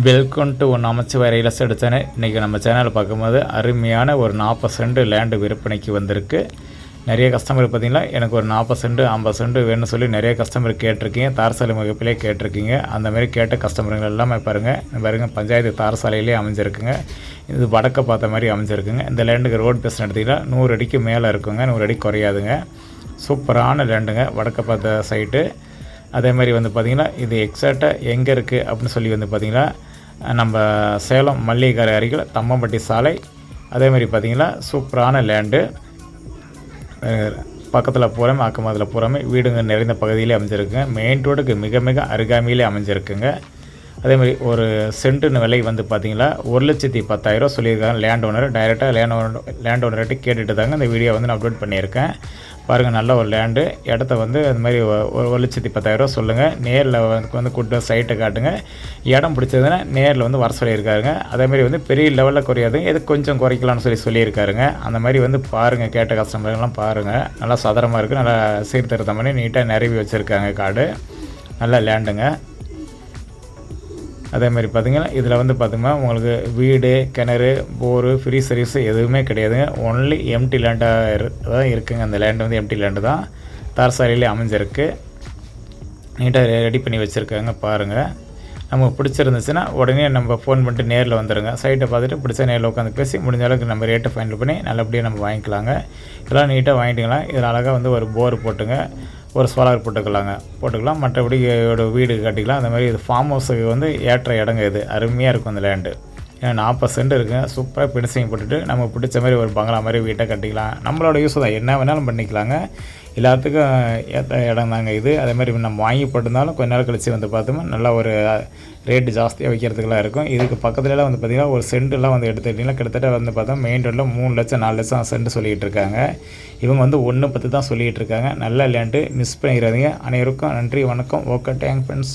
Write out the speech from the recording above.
Welcome to one அமைச்சர் real estate channel இன்றைக்கி நம்ம சேனலில் பார்க்கும்போது அருமையான ஒரு நாற்பது சென்ட் லேண்டு விற்பனைக்கு வந்திருக்கு. நிறைய கஸ்டமர் பார்த்தீங்கன்னா எனக்கு ஒரு நாற்பது சென்ட் ஐம்பது சென்ட் வேணும்னு சொல்லி நிறைய கஸ்டமர் கேட்டிருக்கீங்க. தாரசாலை முகப்பிலே கேட்டிருக்கீங்க. அந்த மாதிரி கேட்ட கஸ்டமருங்கள் எல்லாமே பாருங்கள் பாருங்கள் பஞ்சாயத்து தாரசாலையிலே அமைஞ்சிருக்குங்க. இது வடக்க பார்த்த மாதிரி அமைஞ்சிருக்குங்க. இந்த லேண்டுக்கு ரோடு பேச எடுத்திங்கன்னா நூறு அடிக்கு மேலே இருக்குங்க. நூறு அடி குறையாதுங்க. சூப்பரான லேண்டுங்க வடக்க பார்த்த சைட்டு அதே மாதிரி வந்து பார்த்திங்கன்னா இது எக்ஸாக்டாக எங்கே இருக்குது அப்படின்னு சொல்லி வந்து பார்த்திங்கன்னா நம்ம சேலம் மல்லிகைக்கரை அருகில் தம்மம்பட்டி சாலை. அதே மாதிரி பார்த்திங்கன்னா சூப்பரான லேண்டு பக்கத்தில் பூராமே அக்கமத்தில் புறமே வீடுங்க நிறைந்த பகுதியிலே அமைஞ்சிருக்குங்க. மெயின் ரோடுக்கு மிக மிக அருகாமையிலே அமைஞ்சிருக்குங்க. அதே மாதிரி ஒரு சென்ட்டுன்னு விலை வந்து பார்த்தீங்கன்னா ஒரு லட்சத்தி பத்தாயிரம் சொல்லியிருக்காங்க. லேண்ட் ஓனர் டைரெக்டாக லேண்ட் ஓனர் லேண்ட் ஓனர்கிட்ட கேட்டுட்டு தாங்க இந்த வீடியோ வந்து நான் அப்லோட் பண்ணியிருக்கேன். பாருங்கள் நல்ல ஒரு லேண்டு இடத்த வந்து அந்த மாதிரி ஒ- ஒரு ஒரு லட்சத்தி பத்தாயிரம் சொல்லுங்கள் நேரில் வந்து கூட்டு சைட்டை காட்டுங்க. இடம் பிடிச்சதுன்னா நேரில் வந்து வர சொல்லியிருக்காருங்க. அதேமாதிரி வந்து பெரிய லெவலில் குறையாதுங்க எது கொஞ்சம் குறைக்கலாம்னு சொல்லி சொல்லியிருக்காருங்க. அந்த மாதிரி வந்து பாருங்கள் கேட்ட கஸ்டமர்லாம் பாருங்கள் நல்லா சதுரமாக இருக்குது நல்லா சீர்திருத்தம் பண்ணி நீட்டாக நிரவி வச்சுருக்காங்க காடு. நல்ல லேண்டுங்க அதே மாதிரி பார்த்தீங்கன்னா இதில் வந்து பார்த்தீங்கன்னா உங்களுக்கு வீடு கிணறு போரு ஃப்ரீ சர்வீஸ் எதுவுமே கிடையாதுங்க. ஒன்லி எம்டி லேண்டாக தான் இருக்குங்க. அந்த லேண்டு வந்து எம்டி லேண்டு தான். தார்சாலையிலே அமைஞ்சிருக்கு. நீட்டாக ரெடி பண்ணி வச்சுருக்காங்க பாருங்கள் நமக்கு பிடிச்சிருந்துச்சுன்னா உடனே நம்ம ஃபோன் பண்ணிட்டு நேரில் வந்துடுங்க சைட்டை பார்த்துட்டு பிடிச்ச நேரில் உட்காந்து பேசி முடிஞ்ச அளவுக்கு நம்ம ரேட்டை ஃபைனல் பண்ணி நல்லபடியாக நம்ம வாங்கிக்கலாங்க. இதெல்லாம் நீட்டாக வாங்கிட்டிங்களா இதில் அழகாக வந்து ஒரு போர் போட்டுங்க. ஒரு சோலார் போட்டுக்கலாங்க. போட்டுக்கலாம். மற்றபடி ஒரு வீடு கட்டிக்கலாம். அந்த மாதிரி இது ஃபார்ம் ஹவுஸுக்கு வந்து ஏற்ற இடங்க இது. அருமையாக இருக்கும் அந்த லேண்டு ஏன்னா நாற்பது சென்ட் இருக்குங்க சூப்பராக பினிஷிங் போட்டுட்டு நமக்கு பிடிச்ச மாதிரி ஒரு பங்களா மாதிரி வீட்டை கட்டிக்கலாம். நம்மளோட யூஸ் தான். என்ன வேணாலும் பண்ணிக்கலாங்க. எல்லாத்துக்கும் ஏற்ற இடம் தாங்க இது. அதே மாதிரி நம்ம வாங்கி போட்டிருந்தாலும் கொஞ்ச நாள் கழித்து வந்து பார்த்தோம்னா நல்லா ஒரு ரேட்டு ஜாஸ்தியாக வைக்கிறதுக்கெல்லாம் இருக்கும். இதுக்கு பக்கத்துலலாம் வந்து பார்த்திங்கன்னா ஒரு சென்ட்டுலாம் வந்து எடுத்துக்கிட்டிங்கன்னா கிட்டத்தட்ட வந்து பார்த்தா மெயின் ரோட்டில் மூணு லட்சம் நாலு லட்சம் சென்ட் சொல்லிகிட்டு இருக்காங்க. இவங்க வந்து ஒன்று பத்து தான் சொல்லிகிட்டு இருக்காங்க. நல்லா லேண்டு மிஸ் பண்ணிடாதீங்க. அனைவருக்கும் நன்றி வணக்கம். Okay thank friends